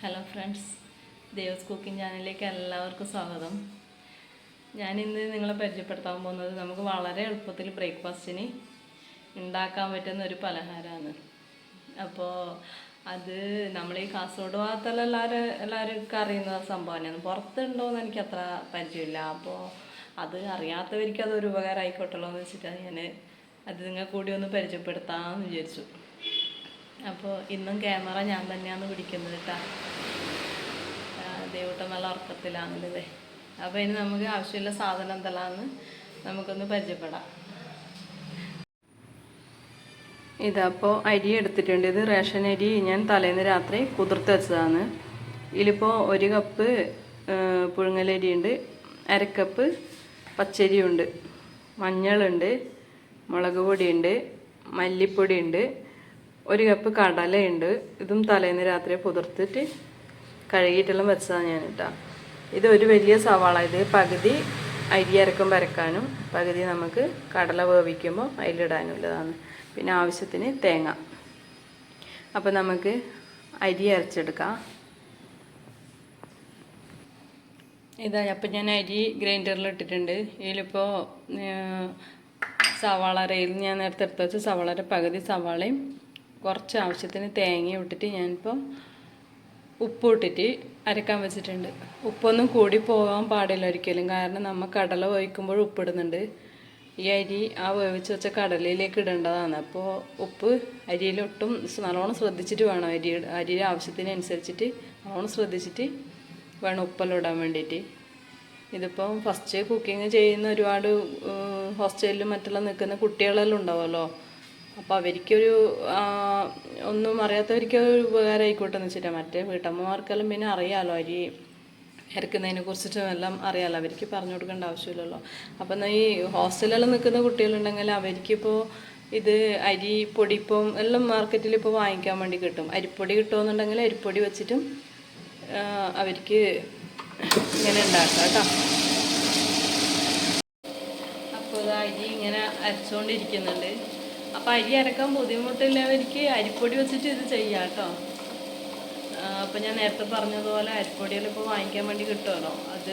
Hello friends Devas cooking ചാനലിലേക്ക് എല്ലാവർക്കും സ്വാഗതം. ഞാൻ ഇന്ന് നിങ്ങളെ പരിചയപ്പെടുത്താൻ പോകുന്നത് നമുക്ക് വളരെ എളുപ്പത്തിൽ ബ്രേക്ക്ഫാസ്റ്റിന് ഉണ്ടാക്കാൻ പറ്റുന്ന ഒരു പലഹാരമാണ്. അപ്പോൾ അത് നമ്മൾ ഈ കാസർഗോഡ് ഭാഗത്തുള്ള എല്ലാവരും എല്ലാവർക്കും അറിയുന്ന സംഭവം തന്നെയാണ്. പുറത്തുണ്ടോയെന്ന് എനിക്ക് അത്ര പരിചയമില്ല. അപ്പോൾ അത് അറിയാത്തവർക്ക് അതൊരു ഉപകാരം എന്ന് വെച്ചിട്ടാണ് ഞാൻ അത് നിങ്ങൾ കൂടി ഒന്ന് പരിചയപ്പെടുത്താമെന്ന് വിചാരിച്ചു. അപ്പോൾ ഇന്നും ക്യാമറ ഞാൻ തന്നെയാണ് പിടിക്കുന്നത് കേട്ടോ. ദേവട്ടം നല്ല ഉറക്കത്തിലാണല്ലേ അപ്പോൾ ഇനി നമുക്ക് ആവശ്യമുള്ള സാധനം എന്തെല്ലാമെന്ന് നമുക്കൊന്ന് പരിചയപ്പെടാം. ഇതപ്പോൾ അരി എടുത്തിട്ടുണ്ട്. ഇത് റേഷൻ അരി ഞാൻ തലേന്ന് രാത്രി കുതിർത്ത് വെച്ചതാണ്. ഇതിലിപ്പോൾ ഒരു കപ്പ് പുഴുങ്ങലരി ഉണ്ട് അരക്കപ്പ് പച്ചരിയുണ്ട് മഞ്ഞളുണ്ട് മുളക് പൊടിയുണ്ട് മല്ലിപ്പൊടിയുണ്ട് ഒരു കപ്പ് കടലയുണ്ട്. ഇതും തലേന്ന് രാത്രി പുതിർത്തിട്ട് കഴുകിയിട്ടെല്ലാം വെച്ചതാണ് ഞാൻ ഇട്ടാ ഇത് ഒരു വലിയ സവാള. ഇത് പകുതി അരി അരക്കും അരക്കാനും പകുതി നമുക്ക് കടല വേവിക്കുമ്പോൾ അതിലിടാനുള്ളതാണ് പിന്നെ ആവശ്യത്തിന് തേങ്ങ. അപ്പോൾ നമുക്ക് അരി അരച്ചെടുക്കാം. ഇതാ അപ്പം ഞാൻ അരി ഗ്രൈൻഡറിൽ ഇട്ടിട്ടുണ്ട്. ഇതിലിപ്പോൾ സവാള റെയിൽ ഞാൻ നേരത്തെ എടുത്ത് വെച്ച സവാളയുടെ പകുതി സവാളയും കുറച്ച് ആവശ്യത്തിന് തേങ്ങ ഇട്ടിട്ട് ഞാനിപ്പം ഉപ്പ് ഇട്ടിട്ട് അരക്കാൻ വെച്ചിട്ടുണ്ട്. ഉപ്പൊന്നും കൂടി പോകാൻ പാടില്ല ഒരിക്കലും. കാരണം നമ്മൾ കടല വേവിക്കുമ്പോൾ ഉപ്പിടുന്നുണ്ട് ഈ അരി ആ വേവിച്ച് വെച്ച കടലയിലേക്ക് ഇടേണ്ടതാണ്. അപ്പോൾ ഉപ്പ് അരിയിലൊട്ടും നല്ലോണം ശ്രദ്ധിച്ചിട്ട് വേണം അരി അരിയുടെ ആവശ്യത്തിനനുസരിച്ചിട്ട് നല്ലോണം ശ്രദ്ധിച്ചിട്ട് വേണം ഉപ്പെല്ലാം ഇടാൻ വേണ്ടിയിട്ട്. ഇതിപ്പോൾ ഫസ്റ്റ് കുക്കിംഗ് ചെയ്യുന്ന ഒരുപാട് ഹോസ്റ്റലിലും മറ്റെല്ലാം നിൽക്കുന്ന കുട്ടികളെല്ലാം ഉണ്ടാവുമല്ലോ. അപ്പോൾ അവർക്കൊരു ഒന്നും അറിയാത്തവർക്ക് ഒരു ഉപകാരം ആയിക്കോട്ടെ എന്ന് വെച്ചിട്ടാണ് മറ്റേ വീട്ടമ്മമാർക്കെല്ലാം പിന്നെ അറിയാമല്ലോ അരി ഇറക്കുന്നതിനെ കുറിച്ചിട്ടും എല്ലാം അറിയാമല്ലോ അവർക്ക് പറഞ്ഞു കൊടുക്കേണ്ട ആവശ്യമില്ലല്ലോ. അപ്പം ഈ ഹോസ്റ്റലിലെല്ലാം നിൽക്കുന്ന കുട്ടികളുണ്ടെങ്കിൽ അവർക്കിപ്പോൾ ഇത് അരി പൊടി ഇപ്പം എല്ലാം മാർക്കറ്റിൽ ഇപ്പോൾ വാങ്ങിക്കാൻ വേണ്ടി കിട്ടും. അരിപ്പൊടി കിട്ടുമെന്നുണ്ടെങ്കിൽ അരിപ്പൊടി വെച്ചിട്ടും അവർക്ക് ഇങ്ങനെ ഉണ്ടാക്കാം കേട്ടോ. അപ്പോൾ അരി ഇങ്ങനെ അരച്ചുകൊണ്ടിരിക്കുന്നുണ്ട് അപ്പം അരി അരക്കാൻ ബുദ്ധിമുട്ടില്ലവർക്ക് അരിപ്പൊടി വെച്ചിട്ട് ഇത് ചെയ്യാം കേട്ടോ. അപ്പം ഞാൻ നേരത്തെ പറഞ്ഞതുപോലെ അരിപ്പൊടിയിൽ ഇപ്പോൾ വാങ്ങിക്കാൻ വേണ്ടി കിട്ടുമല്ലോ അത്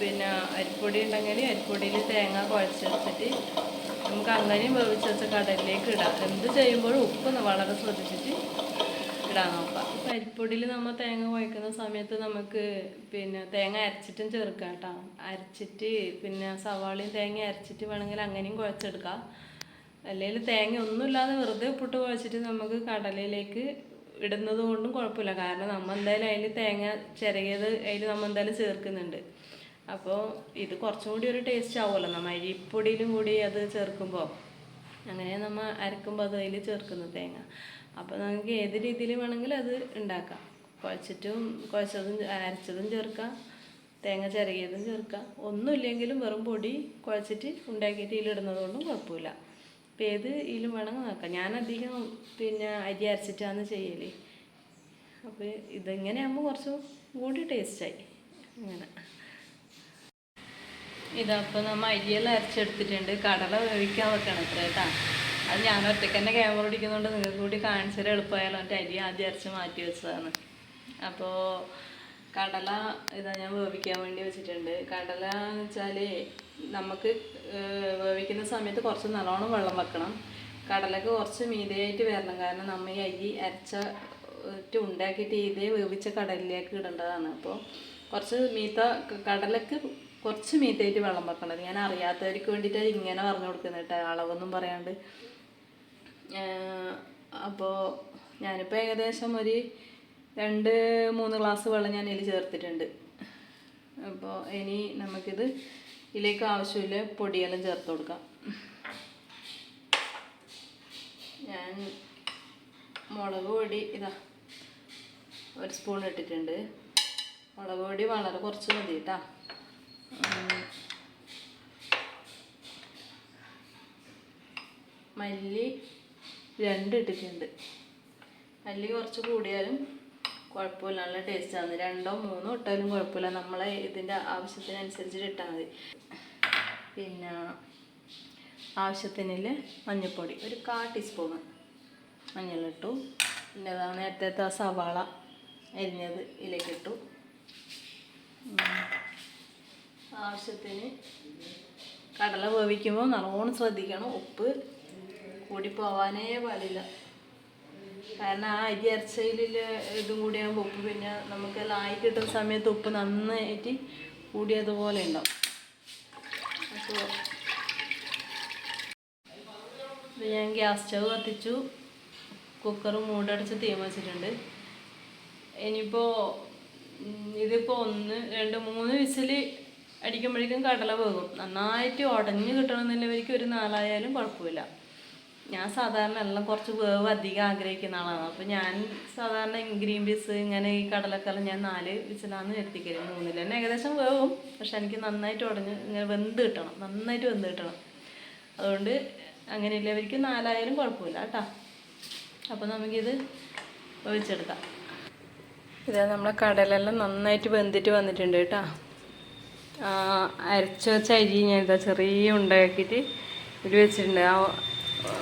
പിന്നെ അരിപ്പൊടി ഉണ്ടെങ്കിൽ അരിപ്പൊടിയിൽ തേങ്ങ കുഴച്ചെടുത്തിട്ട് നമുക്ക് അങ്ങനെയും വേവിച്ച് വെച്ച കടലിലേക്ക് ഇടാം. എന്ത് ചെയ്യുമ്പോഴും ഉപ്പ് വളരെ ശ്രദ്ധിച്ചിട്ട് ഇടാൻ നോക്കാം. ഇപ്പം അരിപ്പൊടിയിൽ നമ്മൾ തേങ്ങ കുഴക്കുന്ന സമയത്ത് നമുക്ക് പിന്നെ തേങ്ങ അരച്ചിട്ടും ചേർക്കാം കേട്ടോ. അരച്ചിട്ട് പിന്നെ സവാളയും തേങ്ങ അരച്ചിട്ട് വേണമെങ്കിൽ അങ്ങനെയും കുഴച്ചെടുക്കാം. അല്ലെങ്കിൽ തേങ്ങ ഒന്നുമില്ലാതെ വെറുതെ ഉപ്പിട്ട് കുഴച്ചിട്ട് നമുക്ക് കടലയിലേക്ക് ഇടുന്നത് കൊണ്ടും കുഴപ്പമില്ല. കാരണം നമ്മൾ എന്തായാലും അതിൽ തേങ്ങ ചിരകിയത് അതിൽ നമ്മൾ എന്തായാലും ചേർക്കുന്നുണ്ട്. അപ്പോൾ ഇത് കുറച്ചും കൂടി ഒരു ടേസ്റ്റ് ആവുമല്ലോ. നമ്മൾ അരിപ്പൊടിയിലും കൂടി അത് ചേർക്കുമ്പോൾ അങ്ങനെ നമ്മൾ അരക്കുമ്പോൾ അത് അതിൽ ചേർക്കുന്നു തേങ്ങ. അപ്പോൾ നമുക്ക് ഏത് രീതിയിൽ വേണമെങ്കിലും അത് ഉണ്ടാക്കാം. കുഴച്ചിട്ടും കുഴച്ചതും അരച്ചതും ചേർക്കാം. തേങ്ങ ചിരകിയതും ചേർക്കാം. ഒന്നുമില്ലെങ്കിലും വെറും പൊടി കുഴച്ചിട്ട് ഉണ്ടാക്കിയിട്ട് ഇതിലിടുന്നത് കൊണ്ടും കുഴപ്പമില്ല. അപ്പോൾ ഏത് ഇതിലും വേണമെങ്കിൽ നോക്കാം. ഞാനധികം പിന്നെ അരി അരച്ചിട്ടാണ് ചെയ്യൽ അപ്പോൾ ഇതിങ്ങനെ ആകുമ്പോൾ കുറച്ച് കൂടി ടേസ്റ്റായി അങ്ങനെ. ഇതപ്പോൾ നമ്മൾ അരിയെല്ലാം അരച്ചെടുത്തിട്ടുണ്ട്. കടല വേവിക്കാൻ വെക്കണം ഇത്ര കേട്ടാ. അത് ഞാൻ ഒറ്റയ്ക്ക് തന്നെ ക്യാമറ പിടിക്കുന്നതുകൊണ്ട് നിങ്ങൾക്ക് കൂടി കാണിച്ചാൽ എളുപ്പമായാലും എന്റെ അരി ആദ്യം അരച്ച് മാറ്റി വെച്ചതാണ്. അപ്പോൾ കടല ഇതാ ഞാൻ വേവിക്കാൻ വേണ്ടി വെച്ചിട്ടുണ്ട്. കടല എന്ന് വെച്ചാൽ നമുക്ക് വേവിക്കുന്ന സമയത്ത് കുറച്ച് നല്ലോണം വെള്ളം വെക്കണം. കടലക്ക് കുറച്ച് മീതയായിട്ട് വരണം. കാരണം നമ്മൾ ഈ അരി അരച്ച ഉണ്ടാക്കിയിട്ട് ഇതേ വേവിച്ച കടലിലേക്ക് ഇടേണ്ടതാണ്. അപ്പോൾ കുറച്ച് മീത്ത കടലക്ക് കുറച്ച് മീത്തയായിട്ട് വെള്ളം വെക്കണത് ഞാൻ അറിയാത്തവർക്ക് വേണ്ടിയിട്ട് ഇങ്ങനെ പറഞ്ഞു കൊടുക്കുന്നത് കേട്ടോ. അളവൊന്നും പറയാണ്ട്. അപ്പോൾ ഞാനിപ്പോൾ ഏകദേശം ഒരു രണ്ട് മൂന്ന് ഗ്ലാസ് വെള്ളം ഞാൻ ഇതിൽ ചേർത്തിട്ടുണ്ട്. അപ്പോൾ ഇനി നമുക്കിത് ഇതിലേക്ക് ആവശ്യമില്ല പൊടിയെല്ലാം ചേർത്ത് കൊടുക്കാം. ഞാൻ മുളക് പൊടി ഇതാ ഒരു സ്പൂൺ ഇട്ടിട്ടുണ്ട്. മുളക് പൊടി വളരെ കുറച്ച് മതി കേട്ടോ മല്ലി രണ്ട് ഇട്ടിട്ടുണ്ട്. മല്ലി കുറച്ച് കൂടിയാലും കുഴപ്പമില്ല നല്ല ടേസ്റ്റാണ് രണ്ടോ മൂന്നോ ഇട്ടാലും കുഴപ്പമില്ല. നമ്മളെ ഇതിന്റെ ആവശ്യത്തിനനുസരിച്ചിട്ട് ഇട്ടാൽ മതി. പിന്നെ ആവശ്യത്തിനില്ല മഞ്ഞൾപ്പൊടി ഒരു കാ ടീസ്പൂണ് മഞ്ഞളിട്ടു പിന്നെ അതാണ് നേരത്തെ ആ സവാള അരിഞ്ഞത് ഇതിലേക്ക് ഇട്ടു. ആവശ്യത്തിന് കടല വേവിക്കുമ്പോൾ നല്ലോണം ശ്രദ്ധിക്കണം. ഉപ്പ് കൂടി പോവാനേ പാടില്ല. കാരണം ആ അരി അരച്ചതിൽ ഇതും കൂടിയാകുമ്പോൾ ഉപ്പ് പിന്നെ നമുക്ക് ആയി കിട്ടുന്ന സമയത്ത് ഉപ്പ് നന്നായിട്ട് കൂടിയതുപോലെ ഉണ്ടാവും. അപ്പോൾ ഞാൻ ഗ്യാസ് സ്റ്റവ് കത്തിച്ചു. കുക്കർ മൂടടച്ച് തീം വെച്ചിട്ടുണ്ട്. ഇനിയിപ്പോൾ ഇതിപ്പോൾ ഒന്ന് രണ്ട് മൂന്ന് വിസിൽ അടിക്കുമ്പോഴേക്കും കടല വേകും. നന്നായിട്ട് ഉടഞ്ഞ് കിട്ടണമെന്നുള്ളവർക്ക് ഒരു നാലായാലും കുഴപ്പമില്ല. ഞാൻ സാധാരണ എല്ലാം കുറച്ച് വേവ് അധികം ആഗ്രഹിക്കുന്ന ആളാണ്. അപ്പോൾ ഞാൻ സാധാരണ ഗ്രീൻ പീസ് ഇങ്ങനെ ഈ കടലക്കറി ഞാൻ നാല് വിസിലാണ് എത്തിക്കരുത് മൂന്നിൽ തന്നെ ഏകദേശം വേവും. പക്ഷെ എനിക്ക് നന്നായിട്ട് ഉടഞ്ഞ് ഇങ്ങനെ വെന്ത് കിട്ടണം. നന്നായിട്ട് വെന്ത് കിട്ടണം. അതുകൊണ്ട് അങ്ങനെയുള്ളവർക്ക് നാലായാലും കുഴപ്പമില്ല കേട്ടോ. അപ്പോൾ നമുക്കിത് വെച്ചെടുക്കാം ഇതാ നമ്മളെ കടലെല്ലാം നന്നായിട്ട് വെന്തിട്ട് വന്നിട്ടുണ്ട് കേട്ടോ. അരച്ച് വെച്ച അരി ഞാൻ ഇതാ ചെറിയ ഉണ്ടാക്കിയിട്ട് ഇത് വെച്ചിട്ടുണ്ട്. ആ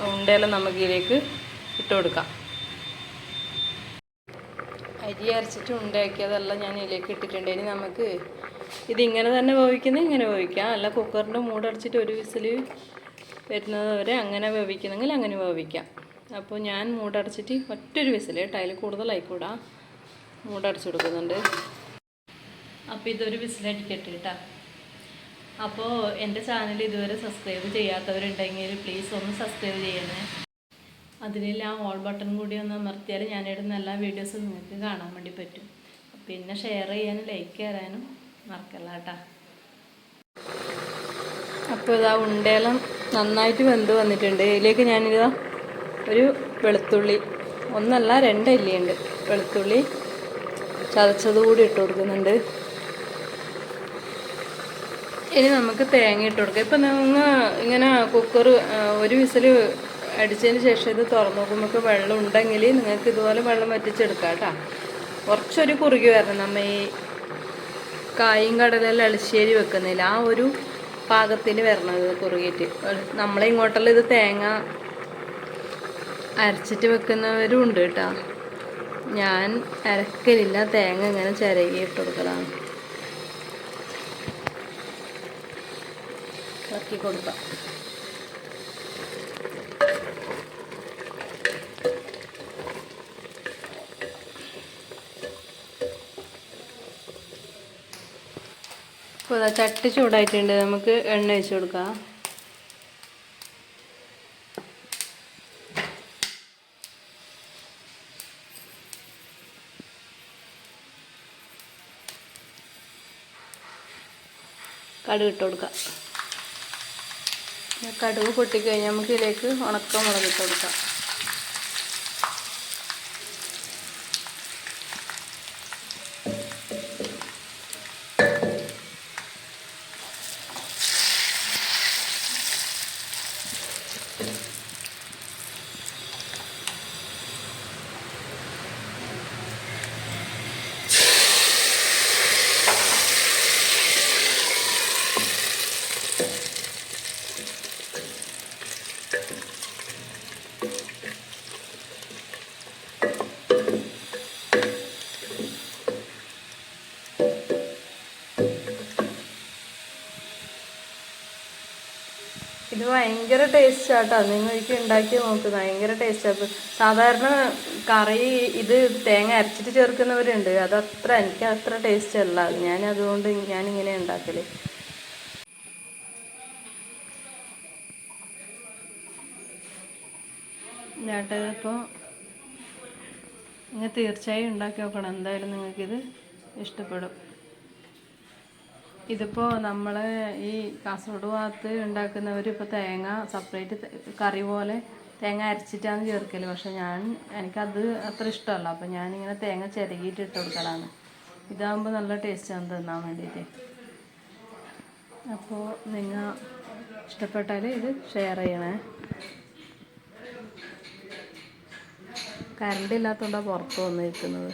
ഉണ്ടയെല്ലാം നമുക്ക് ഇതിലേക്ക് ഇട്ട് കൊടുക്കാം അരി അരച്ചിട്ട് ഉണ്ടാക്കിയതെല്ലാം ഞാൻ ഇതിലേക്ക് ഇട്ടിട്ടുണ്ട്. ഇനി നമുക്ക് ഇതിങ്ങനെ തന്നെ വേവിക്കുന്നത് ഇങ്ങനെ വേവിക്കാം. അല്ല കുക്കറിന്റെ മൂടടച്ചിട്ട് ഒരു വിസിൽ വരുന്നത് വരെ അങ്ങനെ വേവിക്കുന്നെങ്കിൽ അങ്ങനെ വേവിക്കാം. അപ്പോൾ ഞാൻ മൂടടച്ചിട്ട് ഒറ്റൊരു വിസിൽ കേട്ടോ. അതിൽ കൂടുതലായിക്കൂടാ മൂടടച്ച് കൊടുക്കുന്നുണ്ട്. അപ്പോൾ ഇതൊരു വിസിലടിക്കട്ടെ കേട്ടോ. അപ്പോൾ എന്റെ ചാനൽ ഇതുവരെ സബ്സ്ക്രൈബ് ചെയ്യാത്തവരുണ്ടെങ്കിൽ പ്ലീസ് ഒന്ന് സബ്സ്ക്രൈബ് ചെയ്യണേ. അതിൽ ആ ഓൾ ബട്ടൺ കൂടി ഒന്ന് അമർത്തിയാൽ ഞാനിടുന്ന എല്ലാ വീഡിയോസും നിങ്ങൾക്ക് കാണാൻ വേണ്ടി പറ്റും. പിന്നെ ഷെയർ ചെയ്യാനും ലൈക്ക് ചെയ്യാനും മറക്കല്ല കേട്ടോ. അപ്പോൾ ഇതാ ഉണ്ടേലം നന്നായിട്ട് വെന്ത് വന്നിട്ടുണ്ട്. ഇതിലേക്ക് ഞാനിതാ ഒരു വെളുത്തുള്ളി ഒന്നല്ല രണ്ടല്ലിയുണ്ട്. വെളുത്തുള്ളി ചതച്ചത് കൂടി ഇട്ട് കൊടുക്കുന്നുണ്ട്. ഇനി നമുക്ക് തേങ്ങ ഇട്ട് കൊടുക്കാം. ഇപ്പം നിങ്ങൾ ഇങ്ങനെ കുക്കർ ഒരു വിസിൽ അടിച്ചതിന് ശേഷം ഇത് തുറന്നു നോക്കുമ്പോൾ വെള്ളം ഉണ്ടെങ്കിൽ നിങ്ങൾക്ക് ഇതുപോലെ വെള്ളം വറ്റിച്ചെടുക്കാം കേട്ടോ. കുറച്ചൊരു കുറുകി വരണം. നമ്മൾ ഈ കായും കടലെല്ലാം അളിശ്ശേരി വെക്കുന്നില്ല ആ ഒരു പാകത്തിന് വരണം ഇത് കുറുകിയിട്ട് നമ്മളെ ഇങ്ങോട്ടെല്ലാം ഇത് തേങ്ങ അരച്ചിട്ട് വെക്കുന്നവരും ഉണ്ട് കേട്ടോ. ഞാൻ അരക്കലില്ല തേങ്ങ ഇങ്ങനെ ചിരകി ഇട്ട് കൊടുക്കലാണ്. ഇറക്കി കൊടുക്കാം. ഇപ്പോൾ ഇതാ ചട്ടി ചൂടായിട്ടുണ്ട്. നമുക്ക് എണ്ണ ഒഴിച്ച് കൊടുക്കാം. കടുകിട്ട് കൊടുക്കാം. കടുക് പൊട്ടിക്കഴിഞ്ഞാൽ നമുക്ക് ഇതിലേക്ക് ഉണക്കമുളക് ഇട്ട് കൊടുക്കാം. ഭയങ്കര ടേസ്റ്റ് ആട്ടോ. നിങ്ങൾക്ക് ഉണ്ടാക്കി നോക്ക്. ഭയങ്കര ടേസ്റ്റ് സാധാരണ കറി ഇത് തേങ്ങ അരച്ചിട്ട് ചേർക്കുന്നവരുണ്ട്. അതത്ര എനിക്ക് അത്ര ടേസ്റ്റ് അല്ല. ഞാൻ അതുകൊണ്ട് ഞാനിങ്ങനെ ഉണ്ടാക്കൽ. ചേട്ടാ ഇപ്പോൾ നിങ്ങൾ തീർച്ചയായും ഉണ്ടാക്കി നോക്കണം. എന്തായാലും നിങ്ങൾക്കിത് ഇഷ്ടപ്പെടും. ഇതിപ്പോൾ നമ്മൾ ഈ കാസർഗോഡ് ഭാഗത്ത് ഉണ്ടാക്കുന്നവർ ഇപ്പോൾ തേങ്ങ സെപ്പറേറ്റ് കറി പോലെ തേങ്ങ അരച്ചിട്ടാണ് ചേർക്കൽ പക്ഷെ ഞാൻ എനിക്കത് അത്ര ഇഷ്ടമല്ല. അപ്പോൾ ഞാനിങ്ങനെ തേങ്ങ ചിരകിയിട്ട് ഇട്ട് കൊടുക്കലാണ്. ഇതാകുമ്പോൾ നല്ല ടേസ്റ്റാണ് തിന്നാൻ വേണ്ടിയിട്ട് അപ്പോൾ നിങ്ങൾ ഇഷ്ടപ്പെട്ടാൽ ഇത് ഷെയർ ചെയ്യണേ. കറണ്ട് ഇല്ലാത്തതുകൊണ്ടാണ് പുറത്ത് വന്നിരിക്കുന്നത്.